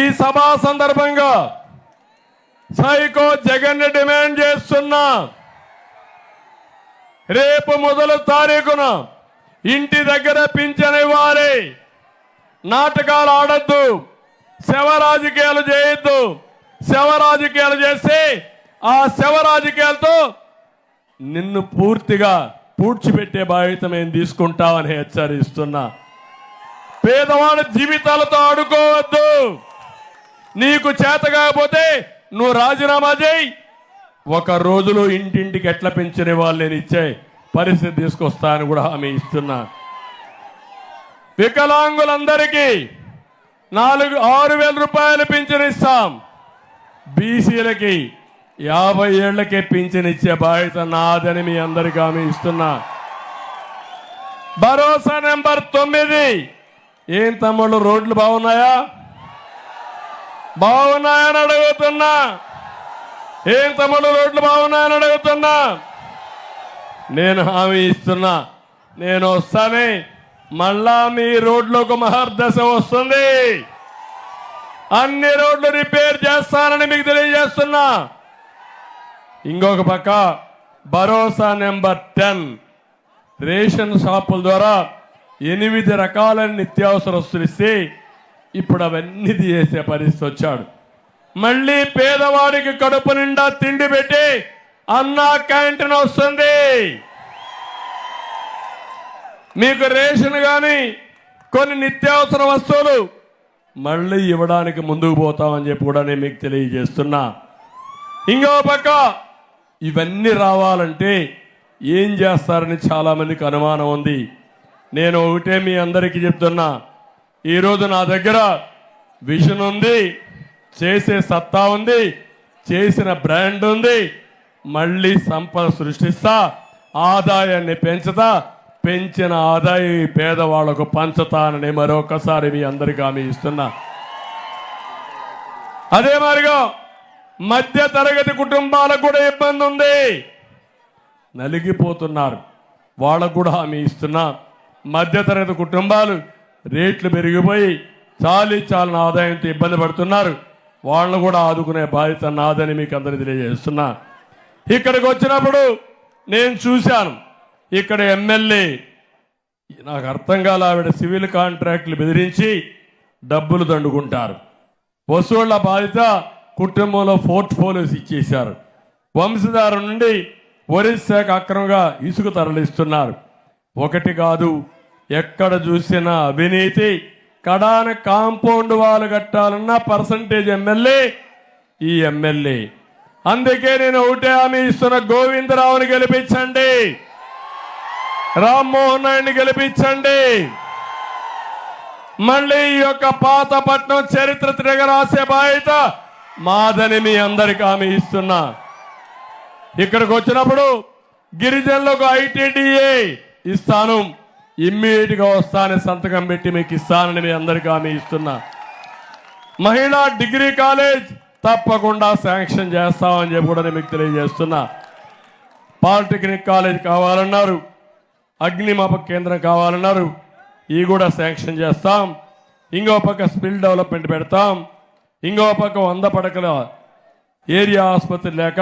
ఈ సభా సందర్భంగా సైకో జగన్ డిమాండ్ చేస్తున్నా రేపు మొదలు తారీఖున ఇంటి దగ్గర పింఛన్ ఇవ్వాలి. నాటకాలు ఆడద్దు. శవ రాజకీయాలు చేయొద్దు. శవ రాజకీయాలు చేస్తే ఆ శవ రాజకీయాలతో నిన్ను పూర్తిగా పూడ్చిపెట్టే బాధ్యత మేము తీసుకుంటామని హెచ్చరిస్తున్నా. పేదవాడి జీవితాలతో ఆడుకోవద్దు. నీకు చేత కాకపోతే నువ్వు రాజీనామా చేయి. ఒక రోజులో ఇంటింటికి ఎట్లా పెంచిన వాళ్ళు నేను ఇచ్చే పరిస్థితి తీసుకొస్తా అని కూడా హామీ ఇస్తున్నా. వికలాంగులందరికీ నాలుగు ఆరు వేల రూపాయలు పింఛన్ ఇస్తాం. బీసీలకి యాభై ఏళ్ళకే పింఛన్ ఇచ్చే బాధ్యత నాదని మీ అందరికీ హామీ ఇస్తున్నా. భరోసా నెంబర్ తొమ్మిది. ఏం తమ్ముళ్ళు రోడ్లు బాగున్నాయా? బాగున్నాయని అడుగుతున్నా. ఏం తమ్ముడు రోడ్లు బాగున్నాయని అడుగుతున్నా. నేను హామీ ఇస్తున్నా. నేను వస్తానే. మళ్ళా మీ రోడ్లకు మహర్దశ వస్తుంది. అన్ని రోడ్లు రిపేర్ చేస్తానని మీకు తెలియజేస్తున్నా. ఇంకొక పక్క భరోసా నెంబర్ టెన్. రేషన్ షాపుల ద్వారా ఎనిమిది రకాల నిత్యావసర వస్తులు ఇస్తే ఇప్పుడు అవన్నీ తీసేసే పరిస్థితి వచ్చాడు. మళ్ళీ పేదవాడికి కడుపు నిండా తిండి పెట్టి అన్న క్యాంటీన్ వస్తుంది. మీకు రేషన్ కానీ కొన్ని నిత్యావసర వస్తువులు మళ్ళీ ఇవ్వడానికి ముందుకు పోతామని చెప్పి కూడా నేను మీకు తెలియజేస్తున్నా. ఇంకో పక్క ఇవన్నీ రావాలంటే ఏం చేస్తారని చాలామందికి అనుమానం ఉంది. నేను ఒకటే మీ అందరికీ చెప్తున్నా. ఈరోజు నా దగ్గర విజన్ ఉంది చేసే సత్తా ఉంది చేసిన బ్రాండ్ ఉంది. మళ్ళీ సంపద సృష్టిస్తా ఆదాయాన్ని పెంచుతా పెంచిన ఆదాయం పేదవాళ్ళకు పంచుతానని మరొకసారి మీ అందరికీ హామీ ఇస్తున్నా. అదే మాదిరిగా మధ్య తరగతి కుటుంబాలకు కూడా ఇబ్బంది ఉంది. నలిగిపోతున్నారు. వాళ్ళకు కూడా హామీ ఇస్తున్నా. మధ్యతరగతి కుటుంబాలు రేట్లు పెరిగిపోయి చాలీ చాలని ఆదాయంతో ఇబ్బంది పడుతున్నారు. వాళ్ళను కూడా ఆదుకునే బాధ్యత నాదని మీకు అందరికీ తెలియజేస్తున్నా. ఇక్కడికి వచ్చినప్పుడు నేను చూశాను. ఇక్కడ ఎమ్మెల్యే నాకు అర్థం కాల ఆవిడ సివిల్ కాంట్రాక్ట్లు బెదిరించి డబ్బులు దండుకుంటారు. వసూళ్ళ బాధ్యత కుటుంబంలో పోర్ట్ఫోలియోస్ ఇచ్చేశారు. వంశధార నుండి ఒరిస్సాకు అక్రమంగా ఇసుక తరలిస్తున్నారు. ఒకటి కాదు ఎక్కడ చూసినా అవినీతి. కడాన కాంపౌండ్ వాళ్ళు కట్టాలన్న పర్సంటేజ్ ఎమ్మెల్యే ఈ ఎమ్మెల్యే. అందుకే నేను ఒకటే హామీ ఇస్తున్న గోవిందరావుని గెలిపించండి. రామ్మోహన్ నాయుడిని గెలిపించండి. మళ్ళీ ఈ యొక్క పాత పట్నం చరిత్ర తిరగరాసే బాధ్యత మాదని మీ అందరికి హామీ ఇస్తున్నా. ఇక్కడికి వచ్చినప్పుడు గిరిజనులకు ఐటీడీఏ ఇస్తాను. ఇమ్మీడియట్గా వస్తానని సంతకం పెట్టి మీకు ఇస్తానని మీ అందరికీ హామీ ఇస్తున్నా. మహిళా డిగ్రీ కాలేజ్ తప్పకుండా శాంక్షన్ చేస్తామని చెప్పి కూడా నేను మీకు తెలియజేస్తున్నా. పాలిటెక్నిక్ కాలేజ్ కావాలన్నారు అగ్నిమాపక కేంద్రం కావాలన్నారు ఈ కూడా శాంక్షన్ చేస్తాం. ఇంకో పక్క స్కిల్ డెవలప్మెంట్ పెడతాం. ఇంకో పక్క వంద పడకల ఏరియా ఆసుపత్రి లేక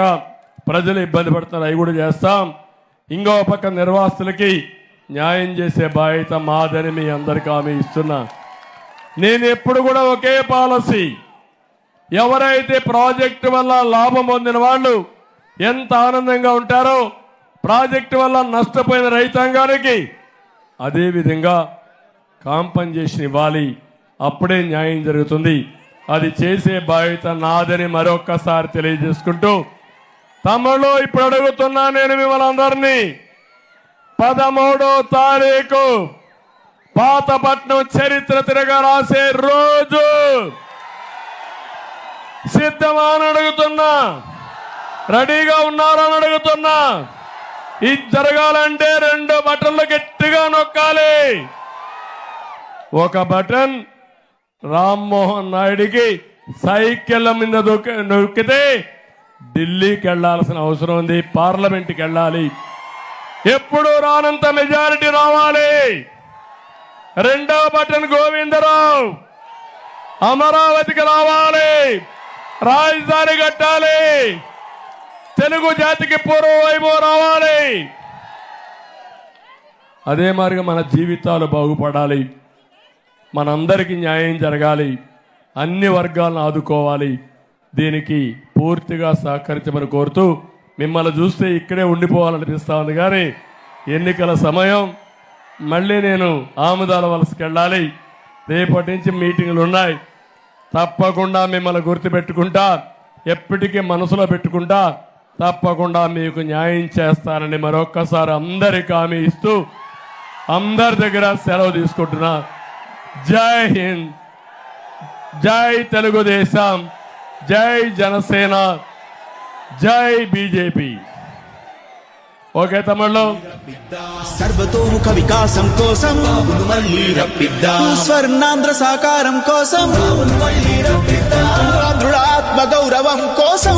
ప్రజలు ఇబ్బంది పడుతున్నారు అవి కూడా చేస్తాం. ఇంకో పక్క నిర్వాసులకి న్యాయం చేసే బాధ్యత మాదని మీ అందరికీ ఆమె ఇస్తున్నా. నేను ఎప్పుడు కూడా ఒకే పాలసీ. ఎవరైతే ప్రాజెక్టు వల్ల లాభం పొందిన వాళ్ళు ఎంత ఆనందంగా ఉంటారో ప్రాజెక్టు వల్ల నష్టపోయిన రైతాంగానికి అదేవిధంగా కాంపన్సేషన్ ఇవ్వాలి. అప్పుడే న్యాయం జరుగుతుంది. అది చేసే బాధ్యత నాదని మరొక్కసారి తెలియజేసుకుంటూ తమలో ఇప్పుడు అడుగుతున్నా నేను మిమ్మల్ని అందరినీ. పదమూడో తారీఖు పాతపట్నం చరిత్ర తిరగా రాసే రోజు. సిద్ధమా అని అడుగుతున్నా. రెడీగా ఉన్నారని అడుగుతున్నా. ఇది జరగాలంటే రెండు బటన్లు గట్టిగా నొక్కాలి. ఒక బటన్ రామ్మోహన్ నాయుడికి సైకిళ్ళ మీద దొక్క- నొక్కితే ఢిల్లీకి వెళ్ళాల్సిన అవసరం ఉంది పార్లమెంట్కి వెళ్ళాలి. ఎప్పుడు రానంత మెజారిటీ రావాలి. రెండో బటన్ గోవిందరావు. అమరావతికి రావాలి. రాజధాని కట్టాలి. తెలుగు జాతికి పూర్వవైభవం రావాలి. అదే మాదిరిగా మన జీవితాలు బాగుపడాలి. మనందరికీ న్యాయం జరగాలి. అన్ని వర్గాలను ఆదుకోవాలి. దీనికి పూర్తిగా సహకరించమని కోరుతూ మిమ్మల్ని చూస్తే ఇక్కడే ఉండిపోవాలనిపిస్తా ఉంది. కానీ ఎన్నికల సమయం మళ్ళీ నేను ఆముదాల వలసకి వెళ్ళాలి. రేపటి నుంచి మీటింగులు ఉన్నాయి. తప్పకుండా మిమ్మల్ని గుర్తుపెట్టుకుంటా ఎప్పటికీ మనసులో పెట్టుకుంటా తప్పకుండా మీకు న్యాయం చేస్తానని మరొక్కసారి అందరికి హామీ ఇస్తూ అందరి దగ్గర సెలవు తీసుకుంటున్నా. జై హింద్. జై తెలుగుదేశం. జై జనసేన. జై బీజేపీ. ఓకే తమిళ్ళో. సర్వతోముఖ వికాసం కోసం స్వర్ణాంధ్ర సాకారం కోసం ఆత్మ గౌరవం కోసం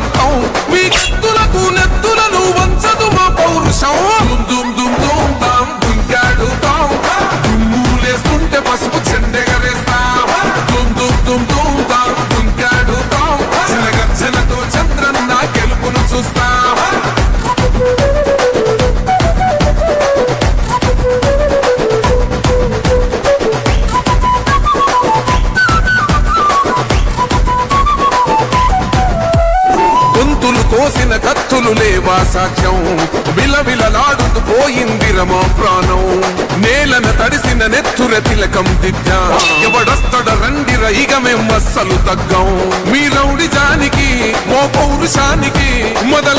గెలుపును చూస్తాం కోసిన కత్తులు లేవా సాక్ష్యం విలవిలలాడుతూ పోయింది రమా ప్రాణం. నేలన తడిసిన నెత్తుర తిలకం దిద్దా. ఎవడొస్తడ రండి రైగమేం అస్సలు తగ్గం. మీ రౌడి జానికి మో పౌరుషానికి మొదలైనది